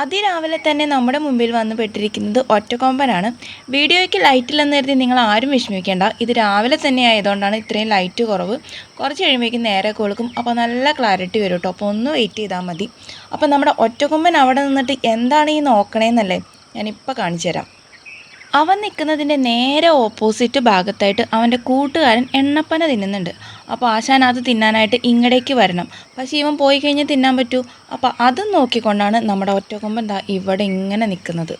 അതിരാവിലെ തന്നെ നമ്മുടെ മുമ്പിൽ വന്ന് പെട്ടിരിക്കുന്നത് ഒറ്റക്കൊമ്പനാണ്. വീഡിയോയ്ക്ക് ലൈറ്റില്ലെന്ന് കരുതി നിങ്ങൾ ആരും വിഷമിക്കേണ്ട. ഇത് രാവിലെ തന്നെ ആയതുകൊണ്ടാണ് ഇത്രയും ലൈറ്റ് കുറവ്. കുറച്ച് കഴിയുമ്പോഴേക്കും നേരെ കൊടുക്കും അപ്പോൾ നല്ല ക്ലാരിറ്റി വരും കേട്ടോ അപ്പോൾ ഒന്ന് വെയിറ്റ് ചെയ്താൽ മതി. അപ്പോൾ നമ്മുടെ ഒറ്റക്കൊമ്പൻ അവിടെ നിന്നിട്ട് എന്താണ് ഈ നോക്കണേന്നല്ലേ ഞാനിപ്പോൾ കാണിച്ചു തരാം അവൻ നിൽക്കുന്നതിന്റെ നേരെ ഓപ്പോസിറ്റ് ഭാഗത്തായിട്ട് അവന്റെ കൂട്ടുകാരൻ എണ്ണപ്പന തിന്നുന്നുണ്ട്. അപ്പോൾ ആശാൻ അത് തിന്നാനായിട്ട് ഇങ്ങടേക്ക് വരണം. പക്ഷേ ഇവൻ പോയി കഴിഞ്ഞാൽ തിന്നാൻ പറ്റൂ. അപ്പോൾ അതും നോക്കിക്കൊണ്ടാണ് നമ്മുടെ ഒറ്റക്കൊമ്പൻ ദാ ഇവിടെ ഇങ്ങനെ നിൽക്കുന്നത്.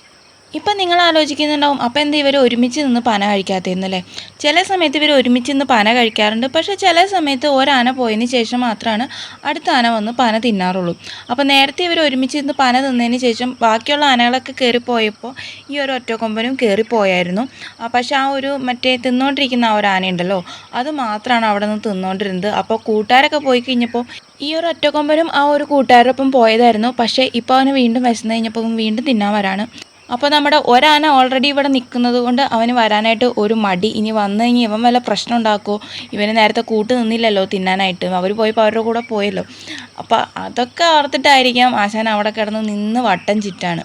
ഇപ്പം നിങ്ങൾ ആലോചിക്കുന്നുണ്ടാവും അപ്പം എന്താ ഇവർ ഒരുമിച്ച് നിന്ന് പന കഴിക്കാത്തതെന്നല്ലേ? ചില സമയത്ത് ഇവർ ഒരുമിച്ച് നിന്ന് പന കഴിക്കാറുണ്ട്. പക്ഷേ ചില സമയത്ത് ഒരാന പോയതിന് ശേഷം മാത്രമാണ് അടുത്ത ആന വന്ന് പന തിന്നാറുള്ളൂ. അപ്പോൾ നേരത്തെ ഇവർ ഒരുമിച്ച് നിന്ന് പന തിന്നതിന് ശേഷം ബാക്കിയുള്ള ആനകളൊക്കെ കയറിപ്പോയപ്പോൾ ഈ ഒരു ഒറ്റക്കൊമ്പനും കയറിപ്പോയായിരുന്നു പക്ഷേ ആ ഒരു മറ്റേ തിന്നുകൊണ്ടിരിക്കുന്ന ആ ഒരു ആനയുണ്ടല്ലോ അത് മാത്രമാണ് അവിടെ നിന്ന് തിന്നുകൊണ്ടിരുന്നത് അപ്പോൾ കൂട്ടുകാരൊക്കെ പോയി കഴിഞ്ഞപ്പോൾ ഈ ഒരു ഒറ്റക്കൊമ്പനും ആ ഒരു കൂട്ടുകാരൊപ്പം പോയതായിരുന്നു. പക്ഷേ ഇപ്പോൾ അവന് വീണ്ടും വിശന്നു കഴിഞ്ഞപ്പോൾ വീണ്ടും തിന്നാൻ വരാണ്. അപ്പോൾ നമ്മുടെ ഒരാന ഓൾറെഡി ഇവിടെ നിൽക്കുന്നത് കൊണ്ട് അവന് വരാനായിട്ട് ഒരു മടി. ഇനി വന്നു കഴിഞ്ഞാൽ ഇവൻ വല്ല പ്രശ്നം ഉണ്ടാക്കുമോ ഇവന് നേരത്തെ കൂട്ട് നിന്നില്ലല്ലോ തിന്നാനായിട്ട്. അവർ പോയപ്പോൾ അവരുടെ കൂടെ പോയല്ലോ. അപ്പോൾ അതൊക്കെ ഓർത്തിട്ടായിരിക്കാം ആശാൻ അവിടെ കിടന്ന് നിന്ന് വട്ടം ചിറ്റാണ്.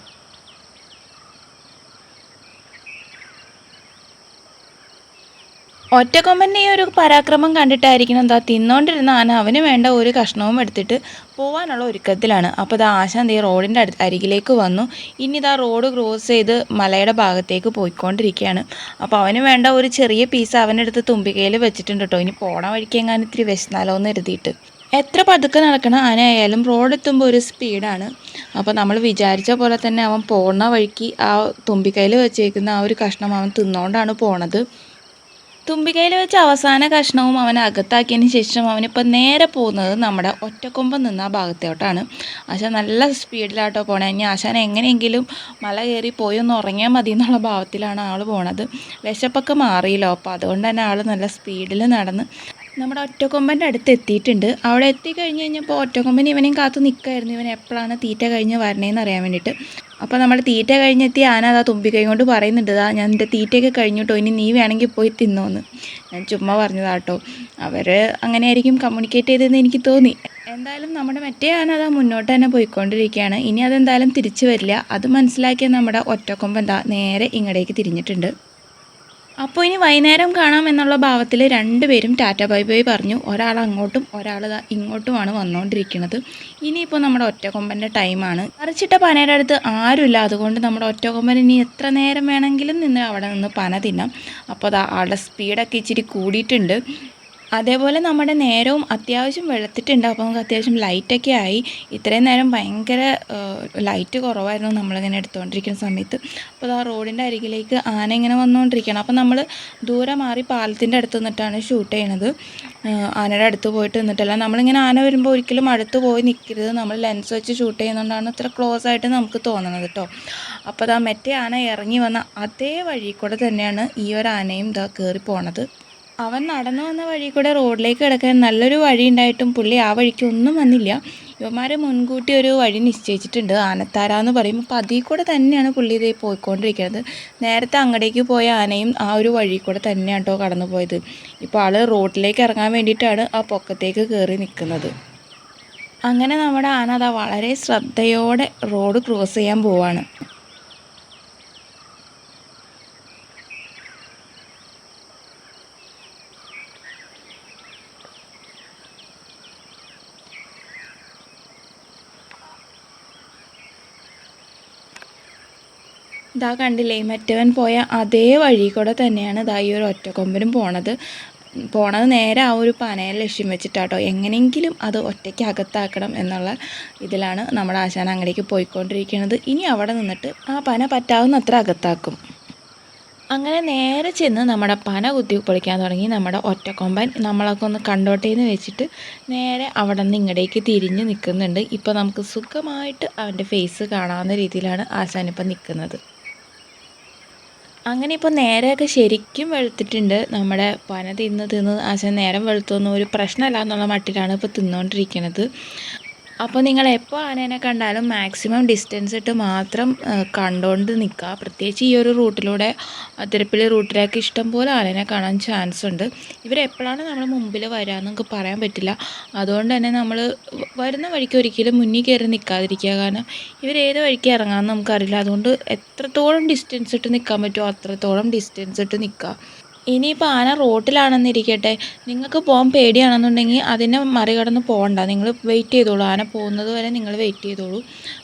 ഒറ്റക്കൊമ്പന്റെ ഈ ഒരു പരാക്രമം കണ്ടിട്ടായിരിക്കണം. എന്താ തിന്നോണ്ടിരുന്ന ആന അവന് വേണ്ട ഒരു കഷ്ണവും എടുത്തിട്ട് പോകാനുള്ള ഒരുക്കത്തിലാണ്. അപ്പോൾ ഇതാ ആശാന്ത് ഈ റോഡിന്റെ അടുത്ത് അരികിലേക്ക് വന്നു. ഇനി ഇതാ റോഡ് ക്രോസ് ചെയ്ത് മലയുടെ ഭാഗത്തേക്ക് പോയിക്കൊണ്ടിരിക്കുകയാണ്. അപ്പോൾ അവന് വേണ്ട ഒരു ചെറിയ പീസ് അവന്റെ അടുത്ത് തുമ്പികയിൽ വെച്ചിട്ടുണ്ട് കേട്ടോ ഇനി പോണ വഴിക്ക് എങ്ങാനും ഇത്തിരി വിശന്നാലോ എന്ന് എഴുതിയിട്ട്. എത്ര പതുക്കെ നടക്കണ ആനയായാലും റോഡെത്തുമ്പോൾ ഒരു സ്പീഡാണ്. അപ്പോൾ നമ്മൾ വിചാരിച്ച പോലെ തന്നെ അവൻ പോണ വഴിക്ക് ആ തുമ്പിക്കയിൽ വെച്ചേക്കുന്ന ആ ഒരു കഷ്ണം അവൻ തിന്നുകൊണ്ടാണ് പോണത്. തുമ്പിക്കൈയിൽ വെച്ച് അവസാന കഷ്ണവും അവൻ അകത്താക്കിയതിന് ശേഷം അവനിപ്പോൾ നേരെ പോകുന്നത് നമ്മുടെ ഒറ്റക്കൊമ്പം നിന്ന ഭാഗത്തോട്ടാണ്. ആശാൻ നല്ല സ്പീഡിലാട്ടോ പോണേ. ഇനി ആശാൻ എങ്ങനെയെങ്കിലും മല കയറി പോയി ഒന്ന് ഉറങ്ങിയാൽ മതി എന്നുള്ള ഭാവത്തിലാണ് ആൾ പോണത്. വിശപ്പൊക്കെ മാറിയല്ലോ. അപ്പോൾ അതുകൊണ്ട് തന്നെ ആൾ നല്ല സ്പീഡിൽ നടന്ന് നമ്മുടെ ഒറ്റക്കൊമ്പന്റെ അടുത്ത് എത്തിയിട്ടുണ്ട്. അവിടെ എത്തിക്കഴിഞ്ഞ് കഴിഞ്ഞപ്പോൾ ഒറ്റക്കൊമ്പൻ ഇവനെയും കാത്തു നിൽക്കുമായിരുന്നു ഇവൻ എപ്പോഴാണ് തീറ്റ കഴിഞ്ഞ് വരണേന്ന് അറിയാൻ വേണ്ടിയിട്ട്. അപ്പോൾ നമ്മൾ തീറ്റ കഴിഞ്ഞെത്തി ആന അതാ തുമ്പിക്കൈ കൊണ്ട് പറയുന്നുണ്ട് ഇതാ ഞാൻ എന്റെ തീറ്റയൊക്കെ കഴിഞ്ഞിട്ടോ? ഇനി നീ വേണമെങ്കിൽ പോയി തിന്നോന്ന്. ഞാൻ ചുമ്മാ പറഞ്ഞതാട്ടോ അവർ അങ്ങനെയായിരിക്കും കമ്മ്യൂണിക്കേറ്റ് ചെയ്തതെന്ന് എനിക്ക് തോന്നി. എന്തായാലും നമ്മുടെ മറ്റേ ആന അതാ മുന്നോട്ട് തന്നെ പോയിക്കൊണ്ടിരിക്കുകയാണ്. ഇനി അതെന്തായാലും തിരിച്ചു വരില്ല. അത് മനസ്സിലാക്കിയ നമ്മുടെ ഒറ്റക്കൊമ്പൻ എന്താ നേരെ ഇങ്ങടേക്ക് തിരിഞ്ഞിട്ടുണ്ട്. അപ്പോൾ ഇനി വൈകുന്നേരം കാണാം എന്നുള്ള ഭാവത്തിൽ രണ്ടുപേരും ടാറ്റ ബൈ ബൈ പറഞ്ഞു. ഒരാൾ അങ്ങോട്ടും ഒരാൾ ഇങ്ങോട്ടുമാണ് വന്നുകൊണ്ടിരിക്കുന്നത് ഇനിയിപ്പോൾ നമ്മുടെ ഒറ്റക്കൊമ്പന്റെ ടൈമാണ്. പറിച്ചിട്ട പനയുടെ അടുത്ത് ആരുമില്ല. അതുകൊണ്ട് നമ്മുടെ ഒറ്റക്കൊമ്പൻ ഇനി എത്ര നേരം വേണമെങ്കിലും നിന്ന് അവിടെ നിന്ന് പന തിന്നാം. അപ്പോൾ അത് ആളുടെ സ്പീഡൊക്കെ ഇച്ചിരി കൂടിയിട്ടുണ്ട്. അതേപോലെ നമ്മുടെ നേരവും അത്യാവശ്യം വെളുത്തിട്ടുണ്ട്. അപ്പോൾ നമുക്ക് അത്യാവശ്യം ലൈറ്റൊക്കെ ആയി. ഇത്രയും നേരം ഭയങ്കര ലൈറ്റ് കുറവായിരുന്നു നമ്മളിങ്ങനെ എടുത്തുകൊണ്ടിരിക്കുന്ന സമയത്ത്. അപ്പോൾ ആ റോഡിന്റെ അരികിലേക്ക് ആന ഇങ്ങനെ വന്നുകൊണ്ടിരിക്കുകയാണ് അപ്പോൾ നമ്മൾ ദൂരെ മാറി പാലത്തിന്റെ അടുത്ത് നിന്നിട്ടാണ് ഷൂട്ട് ചെയ്യണത്. ആനയുടെ അടുത്ത് പോയിട്ട് നിന്നിട്ടല്ല. നമ്മളിങ്ങനെ ആന വരുമ്പോൾ ഒരിക്കലും അടുത്ത് പോയി നിൽക്കരുത് നമ്മൾ ലെൻസ് വെച്ച് ഷൂട്ട് ചെയ്യുന്നതുകൊണ്ടാണ് ഇത്ര ക്ലോസ് ആയിട്ട് നമുക്ക് തോന്നുന്നത് കേട്ടോ അപ്പോൾ അതാ മറ്റേ ആന ഇറങ്ങി വന്ന അതേ വഴി കൂടെ തന്നെയാണ് ഈ ഒരു ആനയും ഇതാ കയറി പോണത്. അവൻ നടന്നു വന്ന വഴി കൂടെ റോഡിലേക്ക് കിടക്കാൻ നല്ലൊരു വഴി ഉണ്ടായിട്ടും പുള്ളി ആ വഴിക്ക് ഒന്നും വന്നില്ല. ഇവന്മാർ മുൻകൂട്ടി ഒരു വഴി നിശ്ചയിച്ചിട്ടുണ്ട്. ആനത്താര എന്ന് പറയും അപ്പോൾ അതിൽ കൂടെ തന്നെയാണ് പുള്ളി ഇതേ പോയിക്കൊണ്ടിരിക്കുന്നത്. നേരത്തെ അങ്ങടേക്ക് പോയ ആനയും ആ ഒരു വഴി കൂടെ തന്നെയാണ് കേട്ടോ കടന്നു പോയത്. ഇപ്പോൾ ആൾ റോഡിലേക്ക് ഇറങ്ങാൻ വേണ്ടിയിട്ടാണ് ആ പൊക്കത്തേക്ക് കയറി നിൽക്കുന്നത് അങ്ങനെ നമ്മുടെ ആന അതാ വളരെ ശ്രദ്ധയോടെ റോഡ് ക്രോസ് ചെയ്യാൻ പോവാണ്. ഇതാ കണ്ടില്ലേ മറ്റവൻ പോയ അതേ വഴി കൂടെ തന്നെയാണ് ഇതാ ഈ ഒരു ഒറ്റക്കൊമ്പനും പോണത്. പോണത് നേരെ ആ ഒരു പനയെ ലക്ഷ്യം വെച്ചിട്ടാട്ടോ. എങ്ങനെയെങ്കിലും അത് ഒറ്റയ്ക്ക് അകത്താക്കണം എന്നുള്ള ഇതിലാണ് നമ്മുടെ ആശാൻ അങ്ങടേക്ക് പോയിക്കൊണ്ടിരിക്കുന്നത് ഇനി അവിടെ നിന്നിട്ട് ആ പന പറ്റാവുന്നത്ര അകത്താക്കും. അങ്ങനെ നേരെ ചെന്ന് നമ്മുടെ പന കുത്തി പൊളിക്കാൻ തുടങ്ങി നമ്മുടെ ഒറ്റക്കൊമ്പൻ നമ്മളൊക്കെ ഒന്ന് കണ്ടോട്ടെ എന്ന് വെച്ചിട്ട് നേരെ അവിടെ നിന്ന് ഇങ്ങടേക്ക് തിരിഞ്ഞ് നിൽക്കുന്നുണ്ട്. ഇപ്പോൾ നമുക്ക് സുഖമായിട്ട് അവന്റെ ഫേസ് കാണാവുന്ന രീതിയിലാണ് ആശാനിപ്പം നിൽക്കുന്നത്. അങ്ങനെ ഇപ്പോൾ നേരെയൊക്കെ ശരിക്കും വെളുത്തിട്ടുണ്ട്. നമ്മുടെ പന തിന്ന് തിന്ന് ആശാൻ നേരം വെളുത്തൊന്നും ഒരു പ്രശ്നമല്ല എന്നുള്ള മട്ടിലാണ് ഇപ്പോൾ തിന്നുകൊണ്ടിരിക്കുന്നത് അപ്പോൾ നിങ്ങൾ എപ്പോൾ ആനേനെ കണ്ടാലും മാക്സിമം ഡിസ്റ്റൻസ് ഇട്ട് മാത്രം കണ്ടുകൊണ്ട് നിൽക്കുക പ്രത്യേകിച്ച് ഈ ഒരു റൂട്ടിലൂടെ തിരുപ്പള്ളി റൂട്ടിലേക്ക് ഇഷ്ടം പോലെ ആനേനെ കാണാൻ ചാൻസ് ഉണ്ട്. ഇവരെപ്പോഴാണ് നമ്മൾ മുമ്പിൽ വരിക എന്നൊക്കെ പറയാൻ പറ്റില്ല. അതുകൊണ്ട് തന്നെ നമ്മൾ വരുന്ന വഴിക്ക് ഒരിക്കലും മുന്നിൽ കയറി നിൽക്കാതിരിക്കുക കാരണം ഇവർ ഏത് വഴിക്ക് ഇറങ്ങാമെന്ന് നമുക്കറിയില്ല. അതുകൊണ്ട് എത്രത്തോളം ഡിസ്റ്റൻസ് ഇട്ട് നിൽക്കാൻ പറ്റുമോ അത്രത്തോളം ഡിസ്റ്റൻസ് ഇട്ട് നിൽക്കുക ഇനിയിപ്പോൾ ആന റോട്ടിലാണെന്നിരിക്കട്ടെ. നിങ്ങൾക്ക് പോകാൻ പേടിയാണെന്നുണ്ടെങ്കിൽ അതിനെ മറികടന്ന് പോകണ്ട. നിങ്ങൾ വെയിറ്റ് ചെയ്തോളൂ. ആന പോകുന്നത് വരെ നിങ്ങൾ വെയിറ്റ് ചെയ്തോളൂ.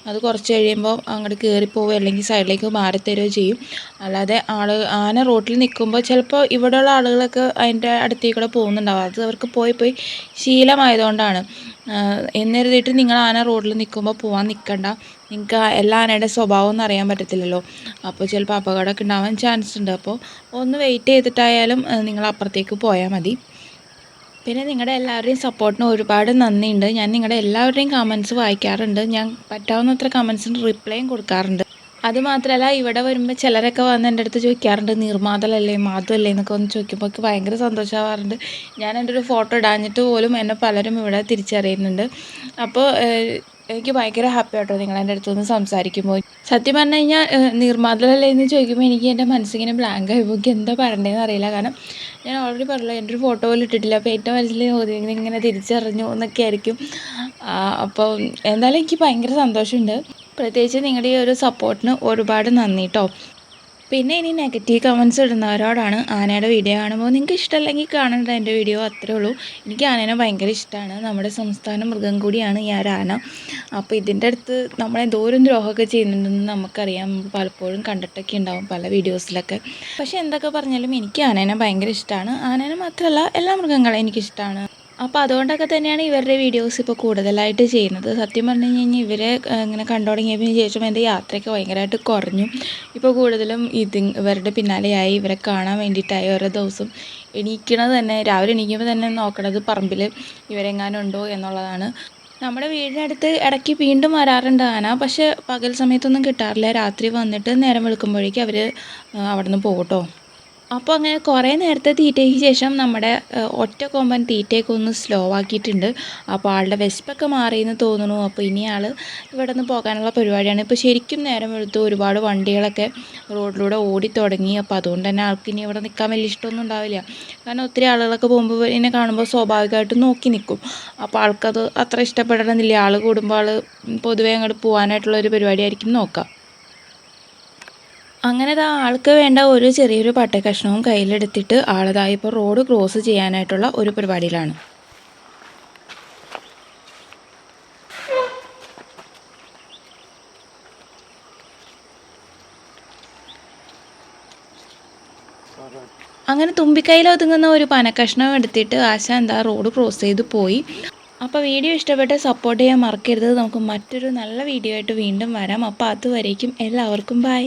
അത് കുറച്ച് കഴിയുമ്പോൾ അങ്ങോട്ട് കയറിപ്പോവുക അല്ലെങ്കിൽ സൈഡിലേക്ക് മാറി തരുകയോ ചെയ്യും. അല്ലാതെ ആൾ ആന റോട്ടിൽ നിൽക്കുമ്പോൾ ചിലപ്പോൾ ഇവിടെയുള്ള ആളുകളൊക്കെ അതിന്റെ അടുത്തേക്കൂടെ പോകുന്നുണ്ടാവും. അത് അവർക്ക് പോയി പോയി ശീലമായതുകൊണ്ടാണ്. എന്ന് കരുതിയിട്ട് നിങ്ങൾ ആന റോഡിൽ നിൽക്കുമ്പോൾ പോകാൻ നിൽക്കണ്ട നിങ്ങൾക്ക് എല്ലാ ആനയുടെ സ്വഭാവം ഒന്നും അറിയാൻ പറ്റത്തില്ലല്ലോ. അപ്പോൾ ചിലപ്പോൾ അപകടമൊക്കെ ഉണ്ടാവാൻ ചാൻസ് ഉണ്ട്. അപ്പോൾ ഒന്ന് വെയിറ്റ് ചെയ്തിട്ടായാലും നിങ്ങൾ അപ്പുറത്തേക്ക് പോയാൽ മതി. പിന്നെ നിങ്ങളുടെ എല്ലാവരുടെയും സപ്പോർട്ടിന് ഒരുപാട് നന്ദിയുണ്ട്. ഞാൻ നിങ്ങളുടെ എല്ലാവരുടെയും കമൻസ് വായിക്കാറുണ്ട്. ഞാൻ പറ്റാവുന്നത്ര കമൻസിന് റിപ്ലൈയും കൊടുക്കാറുണ്ട്. അതുമാത്രമല്ല ഇവിടെ വരുമ്പോൾ ചിലരൊക്കെ വന്ന് എന്റെ അടുത്ത് ചോദിക്കാറുണ്ട് നിർമാതലല്ലേ മാധുവല്ലേ എന്നൊക്കെ വന്ന് ചോദിക്കുമ്പോൾ എനിക്ക് ഭയങ്കര സന്തോഷമാവാറുണ്ട് ഞാൻ എന്റെ ഒരു ഫോട്ടോ ഇടാഞ്ഞിട്ട് പോലും എന്നെ പലരും ഇവിടെ തിരിച്ചറിയുന്നുണ്ട്. അപ്പോൾ എനിക്ക് ഭയങ്കര ഹാപ്പി ആട്ടോ നിങ്ങൾ എന്റെ അടുത്ത് നിന്ന് സംസാരിക്കുമ്പോൾ സത്യം പറഞ്ഞു കഴിഞ്ഞാൽ നിർമാതലല്ലേ? എന്ന് ചോദിക്കുമ്പോൾ എനിക്ക് എന്റെ മനസ്സിങ്ങനെ ബ്ലാങ്ക് ആയി പോകും. എന്താ പറയണ്ടതെന്ന് അറിയില്ല. കാരണം ഞാൻ ഓൾറെഡി പറഞ്ഞല്ലോ എന്റെ ഒരു ഫോട്ടോ പോലും ഇട്ടിട്ടില്ല. അപ്പോൾ ഏറ്റവും മനസ്സിൽ ഇങ്ങനെ തിരിച്ചറിഞ്ഞു എന്നൊക്കെ ആയിരിക്കും. അപ്പോൾ എന്തായാലും എനിക്ക് ഭയങ്കര സന്തോഷമുണ്ട്. പ്രത്യേകിച്ച് നിങ്ങളുടെ ഈ ഒരു സപ്പോർട്ടിന് ഒരുപാട് നന്ദി കേട്ടോ പിന്നെ ഇനി നെഗറ്റീവ് കമൻസ് ഇടുന്നവരോടാണ് ആനയുടെ വീഡിയോ കാണുമ്പോൾ നിങ്ങൾക്ക് ഇഷ്ടമല്ലെങ്കിൽ കാണേണ്ട എന്റെ വീഡിയോ അത്രേ ഉള്ളൂ. എനിക്ക് ആനേനെ ഭയങ്കര ഇഷ്ടമാണ്. നമ്മുടെ സംസ്ഥാന മൃഗം കൂടിയാണ് ഈ ആന. അപ്പോൾ ഇതിന്റെ അടുത്ത് നമ്മളെ എന്തോരം ദ്രോഹമൊക്കെ ചെയ്യുന്നുണ്ടെന്ന് നമുക്കറിയാം. പലപ്പോഴും കണ്ടിട്ടൊക്കെ ഉണ്ടാവും പല വീഡിയോസിലൊക്കെ പക്ഷേ എന്തൊക്കെ പറഞ്ഞാലും എനിക്ക് ആനേനെ ഭയങ്കര ഇഷ്ടമാണ്. ആനേനെ മാത്രമല്ല എല്ലാ മൃഗങ്ങളെയും എനിക്കിഷ്ടമാണ് അപ്പോൾ അതുകൊണ്ടൊക്കെ തന്നെയാണ് ഇവരുടെ വീഡിയോസ് ഇപ്പോൾ കൂടുതലായിട്ട് ചെയ്യുന്നത്. സത്യം പറഞ്ഞു കഴിഞ്ഞാൽ ഇവരെ ഇങ്ങനെ കണ്ടു തുടങ്ങിയതിന് ശേഷം എന്റെ യാത്രയൊക്കെ ഭയങ്കരമായിട്ട് കുറഞ്ഞു. ഇപ്പോൾ കൂടുതലും ഇത് ഇവരുടെ പിന്നാലെയായി ഇവരെ കാണാൻ വേണ്ടിയിട്ടായി ഓരോ ദിവസം എണീക്കണത് തന്നെ രാവിലെ എണീക്കുമ്പോൾ തന്നെ നോക്കണത് പറമ്പിൽ ഇവരെങ്ങാനും ഉണ്ടോ എന്നുള്ളതാണ്. നമ്മുടെ വീടിനടുത്ത് ഇടയ്ക്ക് വീണ്ടും വരാറുണ്ട് ആന പക്ഷേ പകൽ സമയത്തൊന്നും കിട്ടാറില്ല. രാത്രി വന്നിട്ട് നേരം വെളുക്കുമ്പോഴേക്കും അവർ അവിടെ നിന്ന് പോകട്ടോ അപ്പോൾ അങ്ങനെ കുറേ നേരത്തെ തീറ്റയ്ക്ക് ശേഷം നമ്മുടെ ഒറ്റ കൊമ്പൻ തീറ്റയൊക്കെ ഒന്ന് സ്ലോ ആക്കിയിട്ടുണ്ട്. അപ്പോൾ ആളുടെ വിശപ്പൊക്കെ മാറിയെന്ന് തോന്നുന്നു. അപ്പോൾ ഇനി ആൾ ഇവിടെ നിന്ന് പോകാനുള്ള പരിപാടിയാണ്. ഇപ്പോൾ ശരിക്കും നേരം എടുത്ത് ഒരുപാട് വണ്ടികളൊക്കെ റോഡിലൂടെ ഓടി തുടങ്ങി. അപ്പോൾ അതുകൊണ്ട് തന്നെ ആൾക്ക് ഇനി ഇവിടെ നിൽക്കാൻ വലിയ ഇഷ്ടമൊന്നും ഉണ്ടാവില്ല. കാരണം ഒത്തിരി ആളുകളൊക്കെ പോകുമ്പോൾ എന്നെ കാണുമ്പോൾ സ്വാഭാവികമായിട്ടും നോക്കി നിൽക്കും. അപ്പോൾ ആൾക്കത് അത്ര ഇഷ്ടപ്പെടണമെന്നില്ല. ആൾ കൂടുമ്പോൾ ആൾ പൊതുവേ അങ്ങോട്ട് പോകാനായിട്ടുള്ള ഒരു പരിപാടിയായിരിക്കും നോക്കുക അങ്ങനെ ദാ ആൾക്ക് വേണ്ട ഒരു ചെറിയൊരു പട്ടക്കഷ്ണവും കയ്യിലെടുത്തിട്ട് ആളതായി ഇപ്പോൾ റോഡ് ക്രോസ് ചെയ്യാനായിട്ടുള്ള ഒരു പരിപാടിയിലാണ്. അങ്ങനെ തുമ്പിക്കൈയിൽ ഒതുങ്ങുന്ന ഒരു പനക്കഷ്ണം എടുത്തിട്ട് ആശ എന്താ റോഡ് ക്രോസ് ചെയ്ത് പോയി. അപ്പോൾ വീഡിയോ ഇഷ്ടപ്പെട്ട് സപ്പോർട്ട് ചെയ്യാൻ മറക്കരുത്. നമുക്ക് മറ്റൊരു നല്ല വീഡിയോ ആയിട്ട് വീണ്ടും വരാം. അപ്പോൾ അതുവരേക്കും എല്ലാവർക്കും ബൈ